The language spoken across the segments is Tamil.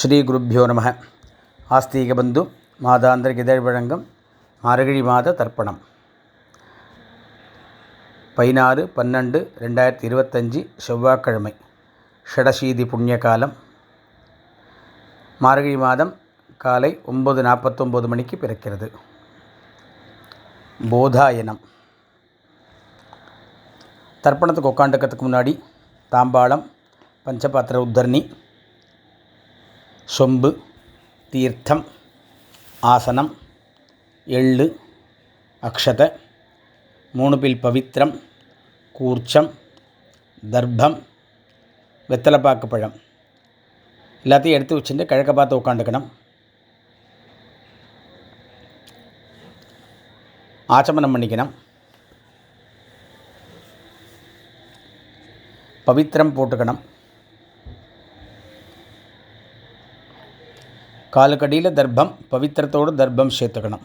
ஸ்ரீ குருப்பியோ நம. ஆஸ்தீக பந்து மாதாந்திர இதழ் வழங்கும் மார்கழி மாத தர்ப்பணம். பதினாறு பன்னெண்டு ரெண்டாயிரத்தி இருபத்தஞ்சி செவ்வாய்க்கிழமை ஷடசீதி புண்ணிய காலம் மார்கழி மாதம் காலை ஒம்பது நாற்பத்தொம்போது மணிக்கு பிறக்கிறது. போதாயனம். தர்ப்பணத்துக்கு உட்காந்துக்கிறதுக்கு முன்னாடி தாம்பாளம் பஞ்சபாத்திர உத்தரணி சொம்பு தீர்த்தம் ஆசனம் எள்ளு அக்ஷத மூணு பில் பவித்திரம் கூர்ச்சம் தர்ப்பம் வெத்தலைப்பாக்கு பழம். எல்லாத்தையும் எடுத்து வச்சுட்டு கிழக்க பார்த்து உட்காந்துக்கணும் ஆச்சமனம் பண்ணிக்கணும். பவித்திரம் போட்டுக்கணும். കാലുകടിയിലെ ദർഭം പവിത്രത്തോട് ദർഭം ചേർത്തക്കണം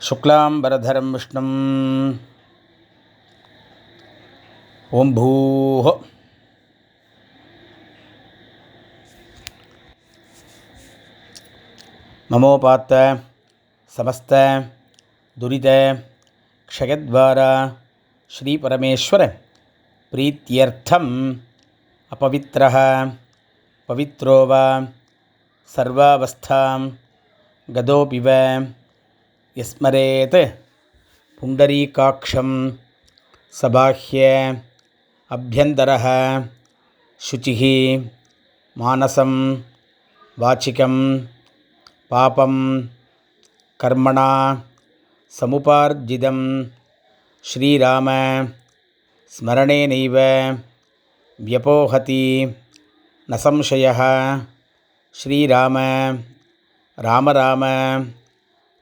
ശുക്ലാംബരധരം വിഷ്ണു ഓം ഭൂഹ മമോപാത്ത സമസ്ത ദുരിത ക്ഷയദ്വാര ശ്രീപരമേശ്വര പ്രീത്യർത്ഥം അപവിത്ര பவித்ரோ வா சர்வாவஸ்தாம் கதோபிவ எஸ்மரேத் புண்டரீகாட்சம் சபாஹ்ய அபியந்தர சுச்சி மானசம் வாச்சிக்கம் பாபம் கர்மணா சமுபார்ஜிதம் ஸ்ரீராம ஸ்மரணேனைவ வியபோகதி न संशयः। श्रीराम, राम राम।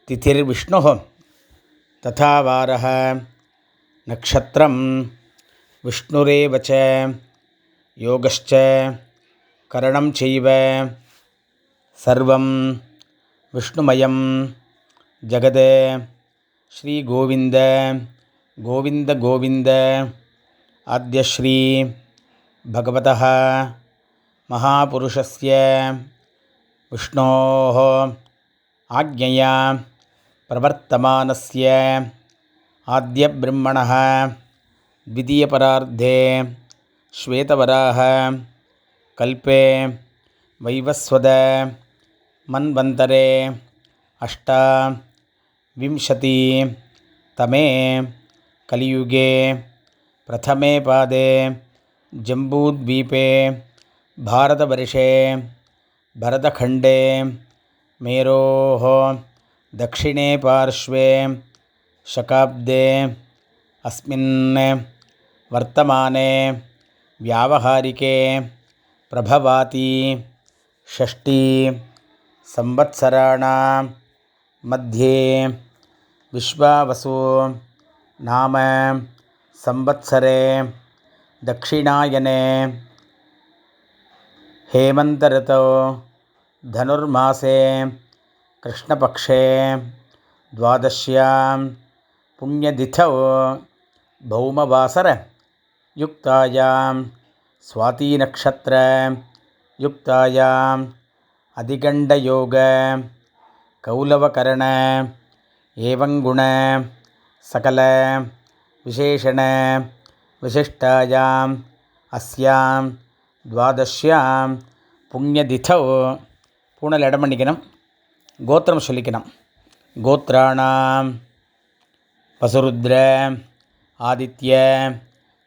तिथिर्विष्णुः तथा वारः। नक्षत्रं विष्णुरेव च। योगश्च करणं चैव। सर्वं विष्णुमयं जगद। श्रीगोविन्द, गोविन्द गोविन्द। आद्यश्री भगवतः। महापुरुषस्य विष्णोः आज्ञया प्रवर्तमानस्य आद्यब्रह्मणः द्वितीयपरार्धे श्वेतवराह कल्पे वैवस्वद मन्वन्तरे अष्टाविंशतितमे कलियुगे प्रथमे पादे जम्बूद्वीपे भारतवर्षे, भरतखण्डे, मेरोः, दक्षिणे पार्श्वे, शकाब्दे, अस्मिन् वर्तमाने, व्यावहारिके, प्रभवाति, षष्ठी, संवत्सराणां, मध्ये, विश्वावसु, नाम, संवत्सरे, दक्षिणायने हेमन्तऋतौ धनुर्मासे कृष्णपक्षे द्वादश्यां पुण्यतिथौ भौमवासरयुक्तायां स्वातीनक्षत्रयुक्तायाम् अधिगण्डयोग कौलवकरण एवङ्गुण सकल विशेषण विशिष्टायाम् अस्यां துவாதஷ்யாம் புண்ணியதிதோ. பூனல் இடம் பண்ணிக்கணும். கோத்திரம் சொல்லிக்கணும். கோத்திராணாம் வசுருத்ர ஆதித்ய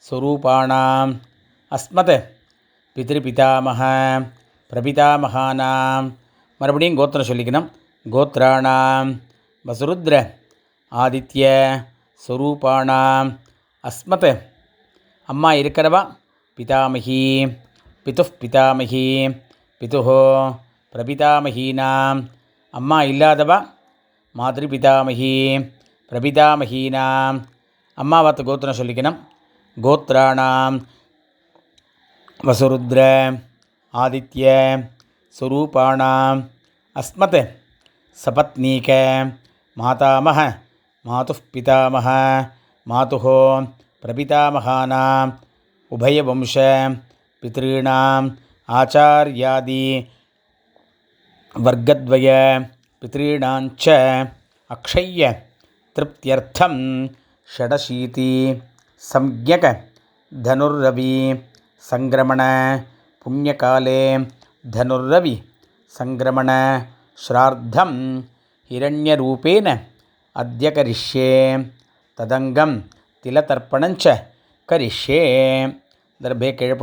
சுரூபாணாம் அஸ்மத் பிதிருபிதாமக பிரபிதாமகானாம் மறுபடியும் கோத்திரம் சொல்லிக்கணும். கோத்திராணாம் வசுருத்ர ஆதித்ய சுரூபாணாம் அஸ்மத். அம்மா இருக்கிறவா? பிதாமகி. பிது பிதாமகி பிதுஹோ பிரபிதாமகீனாம். அம்மா இல்லாதவா? மாதிரி பிதாமகி பிரபிதாமகீனாம். அம்மா வார்த்தை கோத்திரம் சொல்லிக்கணும். கோத்திராணாம் வசுருத்ர ஆதித்ய சுரூபாணாம் அஸ்மத் சபத்னீக மாதாமக மாது பிதாமக மாது பிரபிதாமகானாம். உபயவம்ச पितॄणाम् आचार्यादि वर्गद्वय पितॄणाञ्च अक्षय्य तृप्त्यर्थं षडशीति सम्यक् धनुर्रवि सङ्क्रमण पुण्यकाले धनुर्रवि सङ्क्रमण श्राद्धं हिरण्यरूपेण अद्य करिष्ये ததங்கம் திலதர்ப்பணஞ்ச கரிஷே தர்பே கீழே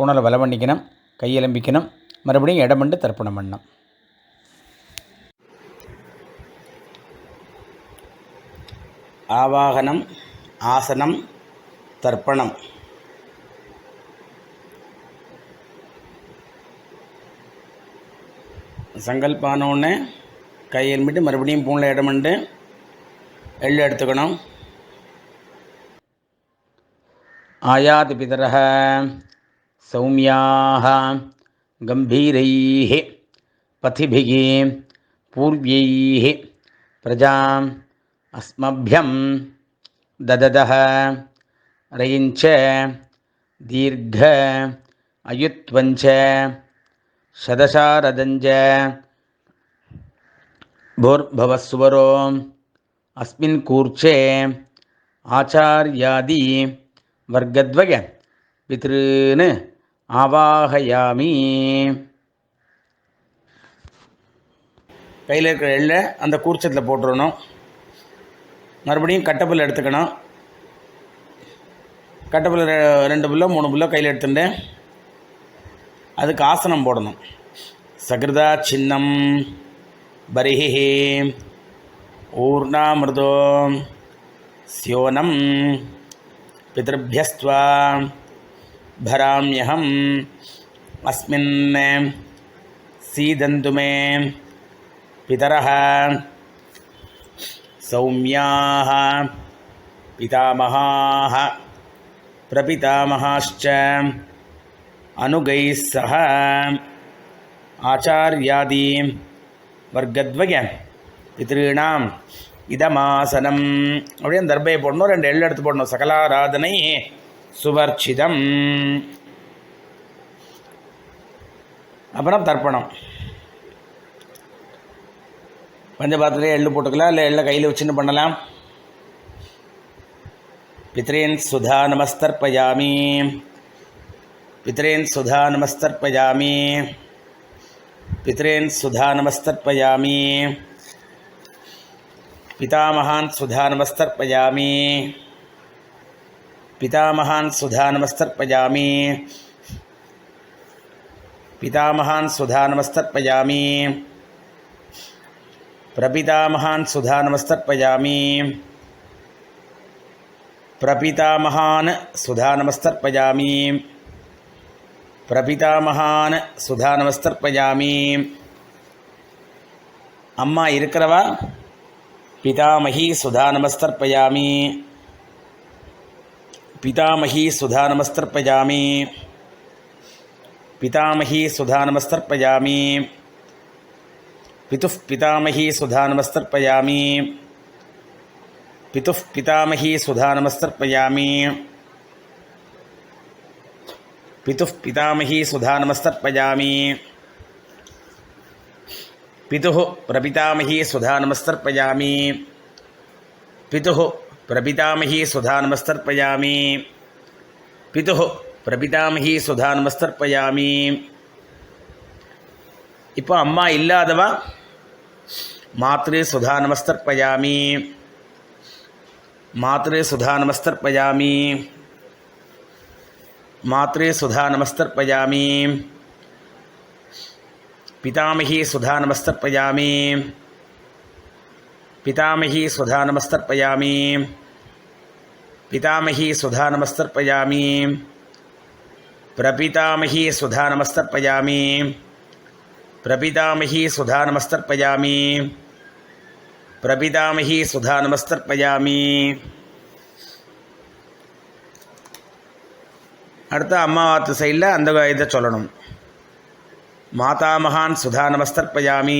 கூணலை வலை பண்ணிக்கணும் கையெலம்பிக்கணும் மறுபடியும் இடம் பண்ணி தர்ப்பணம் பண்ணணும். ஆவாகனம் ஆசனம் தர்ப்பணம். சங்கல்பானோடனே கையெழுமிட்டு மறுபடியும் பூனில் இடம் பண்ணிட்டு எள்ளு எடுத்துக்கணும். ஆயாது பிதரக सौम्याः गम्भीरैः पथिभिः पूर्व्यैः प्रजाम् अस्मभ्यं दददः रयिञ्च दीर्घ अयुत्वञ्च शदशारदञ्च भोर्भवस्वरो अस्मिन् कूर्चे आचार्यादि वर्गद्वय पितॄन् ஆவாகயாமி. கையில் இருக்கிற எள்ள அந்த கூர்ச்சத்தில் போட்டுடணும் மறுபடியும் கட்டப்புல் எடுத்துக்கணும். கட்டப்புல் ரெண்டு புல்லோ மூணு புல்லோ கையில் எடுத்துட்டேன் அதுக்கு ஆசனம் போடணும். சகிருதா சின்னம் பரிஹி ஊர்ணாமிருதோ சியோனம் பிதர்பியஸ்துவா. भराम्यहम् अस्मिन् सीदन्तु मे पितरः सौम्याः पितामहाः प्रपितामहाश्च अनुगैः सह आचार्यादि वर्गद्वय पितॄणाम् இதமாசனம் அப்படியே அந்த தர்பையை போடணும் ரெண்டு எள்ளு எடுத்து போடணும் சகலாராதனை சுவர்ச்சிதம். அப்புறம் தர்ப்பணம். பஞ்சபாத்திரே எள்ளு போட்டுக்கலாம் இல்லை எள்ளை கையில் வச்சுன்னு பண்ணலாம். பித்ரேன் சுதா நமஸ்தர்ப்பயாமி. பித்ரேன் சுதா நமஸ்தர்ப்பயாமி. பித்ரேன் சுதா நமஸ்தர்ப்பயாமி. பிதாமகான் சுதா நமஸ்தர்ப்பயாமி. पितामहान् सुधानमस्तर्पयामि पितामहान् सुधानमस्तर्पयामि प्रपितामहान् सुधानमस्तर्पयामि प्रपितामहान् सुधानमस्तर्पयामि பிரபிதாமகான் சுதா நமஸ்தர்ப்பயாமி அம்மா இருக்கிறவா पितामही सुधा नमस्तर्पयामि पितामही सुधा नमस्तर्पयामि पितामही सुधा नमस्तर्पयामि पितुः पितामही सुधा नमस्तर्पयामि पितुः पितामही सुधा नमस्तर्पयामि पितुः पितामही सुधा नमस्तर्पयामि पितुः प्रपितामही सुधा नमस्तर्पयामि पितुः பிரபிதாமகி சுதானமஸ்தர்ப்பயாமி பிது பிரபிதாமகி சுதானமஸ்தர்ப்பயாமி இப்போ அம்மா இல்லாதவா மாத்ரு சுதானமஸ்தர்ப்பயாமி மாத்ரு சுதானமஸ்தர்ப்பயாமி மாத்ரு சுதானமஸ்தர்ப்பயாமி பிதாமகி சுதானமஸ்தர்ப்பயாமி पितामही सुधा नमस्तर्पयामि पितामही सुधा नमस्तर्पयामि प्रपितामही सुधा नमस्तर्पयामि प्रपितामही सुधा नमस्तर्पयामि प्रपितामही सुधा नमस्तर्पयामि அடுத்த அம்மாவாத்து சைடில் அந்த இதை சொல்லணும் मातामहान् सुधा नमस्तर्पयामि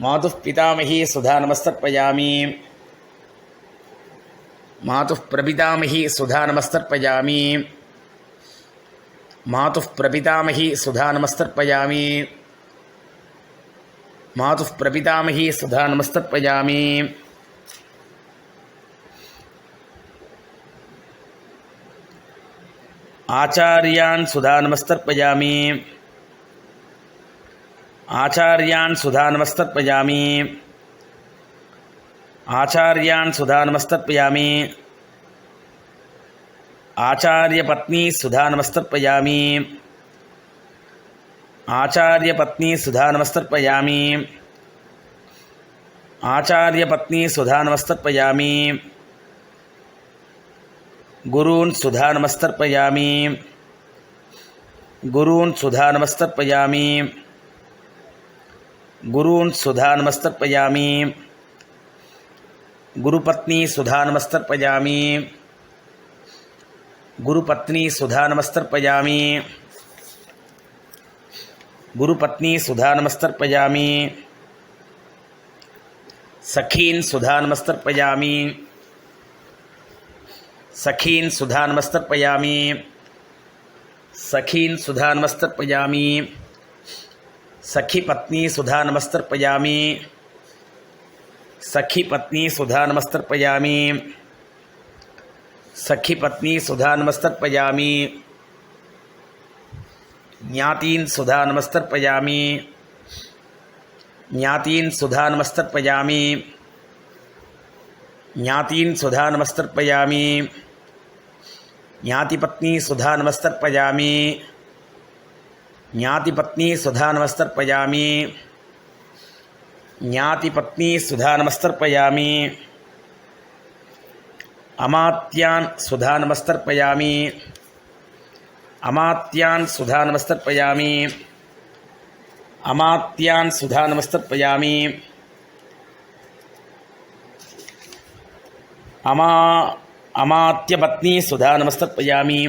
मातुः पितामही सुधा नमस्तर्पयामि। मातुः प्रपितामही सुधा नमस्तर्पयामि। मातुः प्रपितामही सुधा नमस्तर्पयामि। मातुः प्रपितामही सुधा नमस्तर्पयामि। आचार्यान् सुधा नमस्तर्पयामि। आचार्यान् सुधानमस्तर्पयामि। आचार्यान् सुधानमस्तर्पयामि। आचार्यपत्नी सुधानमस्तर्पयामि। आचार्यपत्नी सुधानमस्तर्पयामि। आचार्यपत्नी सुधानमस्तर्पयामि। गुरून् सुधानमस्तर्पयामि। गुरून् सुधानमस्तर्पयामि। गुरून् सुधानमस्तर्पयामि। गुरुपत्नी सुधानमस्तर्पयामि। गुरुपत्नी सुधानमस्तर्पयामि। गुरुपत्नी सुधानमस्तर्पयामि। सखीन सुधा नमस्तर्पयामी सखीन सुधा नमस्तर्पयामी नमस्तर्पयामि सखीपत्नी सुधा नमस्तर्पयामि। सखीपत्नी सुधा नमस्तर्पयामि। सखीपत्नी सुधा नमस्तर्पयामि। ज्ञातीन् सुधा नमस्तर्पयामि। ज्ञातीन् सुधा नमस्तर्पयामि। ज्ञातीन् सुधा नमस्तर्पयामि। ज्ञातिपत्नी सुधा नमस्तर्पयामि। ज्ञातिपत्नी सुधा नमस्तर्पयामि। ज्ञातिपत्नी सुधा नमस्तर्पयामि। अमात्यान् सुधा नमस्तर्पयामि। अमात्यान् सुधा नमस्तर्पयामि। अमात्यान् सुधा नमस्तर्पयामि। अमा अमात्यपत्नी सुधा नमस्तर्पयामि।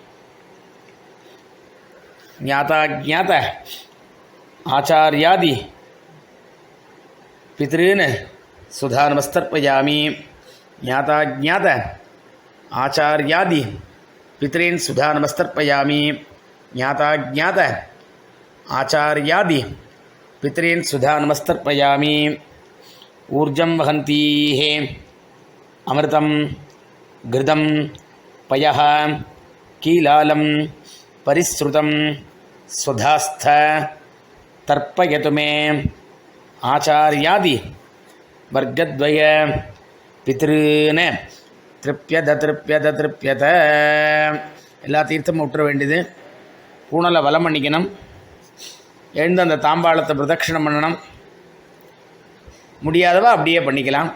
ज्ञाता ज्ञात आचार्यादि पितॄन् सुधा नमस्तर्पयामि ज्ञाता ज्ञात आचार्यादि पितॄन् सुधा नमस्तर्पयामि ज्ञाता ज्ञात आचार्यादि पितॄन् सुधा नमस्तर्पयामि ऊर्जं वहन्तीः अमृतं, घृतं, पयः, कीलालं, परिसृतं ஸ்வதாஸ்த தர்ப்பயதுமே ஆச்சாரியாதி வர்க்கத்வய பித்ருன்னு திருப்பியத திருப்பியத திருப்பியத எல்லா தீர்த்தமும் விட்டுற வேண்டியது. பூனலை வலம் பண்ணிக்கணும். எழுந்து அந்த தாம்பாளத்தை பிரதட்சிணம் பண்ணணும். முடியாதவா அப்படியே பண்ணிக்கலாம்.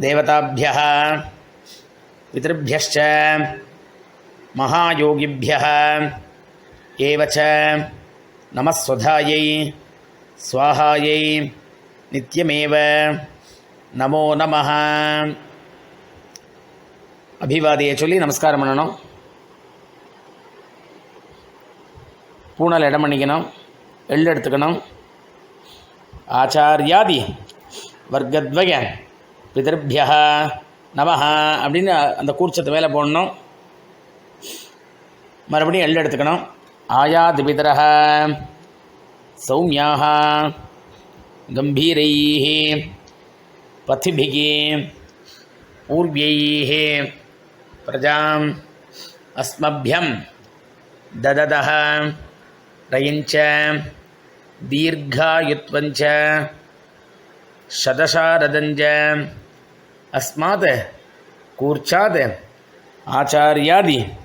தேவதாபியா பிதபியச்ச மகாயோகிபிய ஏவச்ச நமஸ்வதாயை ஸ்வாஹாயை நித்யமேவ நமோ நம அபிவாதியை சொல்லி நமஸ்காரம் பண்ணணும். பூனல் இடம் பண்ணிக்கணும். எள் எடுத்துக்கணும். ஆச்சாரியாதி வர்க்கத்வய பிதர்பியா நமஹா அப்படின்னு அந்த கூர்ச்சத்தை மேலே போடணும். மறுபடியும் எல் எடுத்துக்கணும். ஆயாது பிதரக சௌமியாக கம்பீரை பத்திபிகி. ஊர்வியை பிரஜாம். அஸ்மபியம். ததத ரயிஞ்ச. தீர்காயுத்வஞ்ச. சதசாரதஞ்ச அஸ்மாத். கூர்ச்சாத். ஆச்சாரியாதி.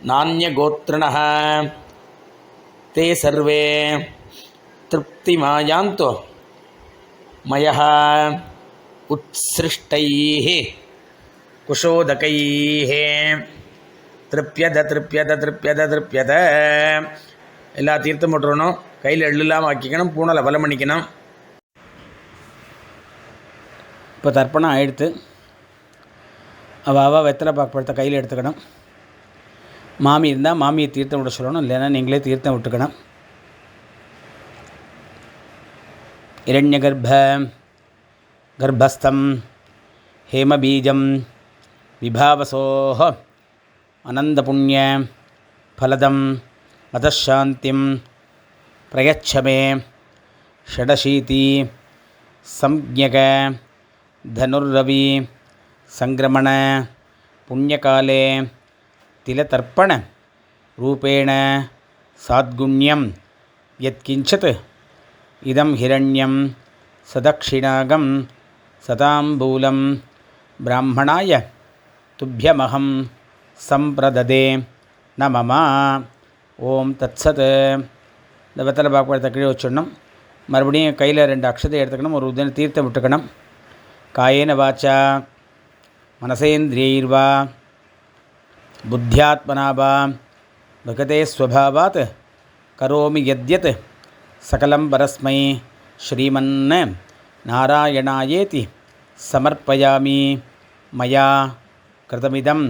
நானியகோத்திரண தே சர்வே திருப்திமாயாந்தோ मयः उत्सृष्टैः कुशोदकैः திருப்பியத திருப்பியத திருப்பியத திருப்பியத எல்லா தீர்த்தம் போட்டுறணும் கையில் எள்ளு இல்லாமல் ஆக்கிக்கணும் பூனலை பலம் பண்ணிக்கணும் இப்போ தர்ப்பணம் ஆயிடுத்து அவள் அவள் வெத்தலை பாக்கப்படுத்த கையில் எடுத்துக்கணும் மாமி இருந்தால் மாமியை தீர்த்தம் விட சொல்லணும் இல்லைன்னா நீங்களே தீர்த்தம் விட்டுக்கணும். இரண்ய கர்ப்ப கர்ப்பஸ்தம் ஹேமபீஜம் விபாவசோஹ அனந்தபுண்ணிய ஃபலதம் மதசாந்திம் பிரயச்சமே ஷடசீதி சம்யக தனுர்ரவி சங்கிரமண புண்ணியகாலே पुण्यकाले तिलतर्पणरूपेण साद्गुण्यं यत्किञ्चित् इदं हिरण्यं सदक्षिणागं सताम्बूलं ब्राह्मणाय तुभ्यमहं सम्प्रददे न मम ஓம் தத்சத் இந்த வெத்தலை பாக்கப்படுத்த கீழே வச்சிடணும் மறுபடியும் கையில் ரெண்டு அக்ஷதை எடுத்துக்கணும் ஒரு உதன தீர்த்தம் விட்டுக்கணும் காயேன வாச்சா மனசேந்திரியைர்வா बुद्ध्यात्मना वा भगते स्वभावात्। करोमि यद्यत्। सकलं परस्मै श्रीमन् नारायणायेति समर्पयामि। मया कृतमिदं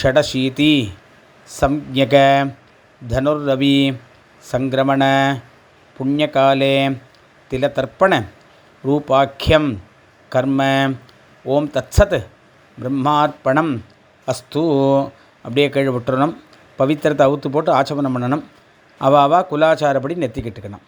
षडशीति। संज्ञक धनुर्रवि। सङ्क्रमण। पुण्यकाले। तिलतर्पण। रूपाख्यं। कर्म। ओं तत्सत्। ब्रह्मार्पणम्। अस्तु। அப்படியே கீழே விட்டுறணும். பவித்திரத்தை அவுத்து போட்டு ஆச்சமனம் பண்ணணும். அவாவா குலாச்சாரப்படி நெத்திக்கிட்டுக்கணும்.